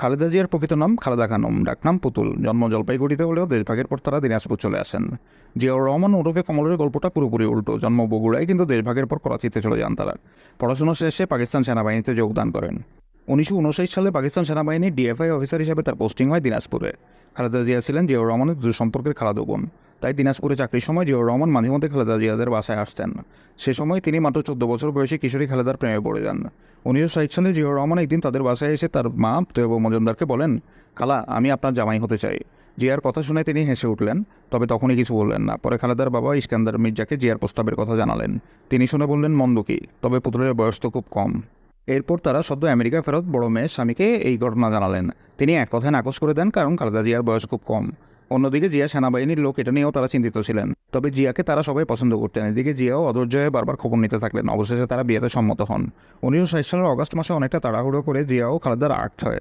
খালেদা জিয়ার প্রকৃত নাম খালেদা খানম ডাকনাম পুতুল। জন্ম জলপাইগুড়িতে হলেও দেশভাগের পর তারা দিনাজপুর চলে আসেন। জিয়াউর রহমান ওরফে কমলের গল্পটা পুরোপুরি উল্টো। জন্ম বগুড়ায়, কিন্তু দেশভাগের পর করাচিতে চলে যান তারা। পড়াশোনা শেষে পাকিস্তান সেনাবাহিনীতে যোগদান করেন। উনিশশো উনষাট সালে পাকিস্তান সেনাবাহিনীর ডিএফআই অফিসার হিসেবে তার পোস্টিং হয় দিনাজপুরে। খালেদা জিয়া ছিলেন জিয়াউর রহমানের দু সম্পর্কের খালাদো বোন। তাই দিনাজপুরে চাকরির সময় জিয়াউর রহমান মাঝে মধ্যে খালেদা জিয়াদের বাসায় আসতেন। সে সময় তিনি মাত্র চোদ্দ বছর বয়সে কিশোরী খালেদার প্রেমে পড়ে যান। উনিশশো ষাট সালে জিয়াউর রহমান একদিন তাদের বাসায় এসে তার মা তৈব মজুমদারকে বলেন খালা আমি আপনার জামাই হতে চাই। জিয়ার কথা শুনে তিনি হেসে উঠলেন, তবে তখনই কিছু বললেন না। পরে খালেদার বাবা ইস্কান্দার মির্জাকে জিয়ার প্রস্তাবের কথা জানালেন। তিনি শুনে বললেন, মন্দ তবে পুতুলের বয়স তো খুব কম। এরপর তারা সদ্য আমেরিকা ফেরত বড় মেয়ের স্বামীকে এই ঘটনা জানালেন। তিনি এক কথায় নাকচ করে দেন, কারণ খালেদা জিয়ার বয়স খুব কম। অন্যদিকে জিয়া সেনাবাহিনীর লোক এটা নিয়েও তারা চিন্তিত ছিলেন। তবে জিয়াকে তারা সবাই পছন্দ করতেন। এদিকে জিয়াও অধৈর্যয়ে বারবার খবর নিতে থাকলেন। অবশেষে তারা বিয়েতে সম্মত হন। উনিশশো ষাট সালের অগস্ট মাসে অনেকটা তাড়াহুড়ো করে জিয়াও খালেদার আর্থ হয়।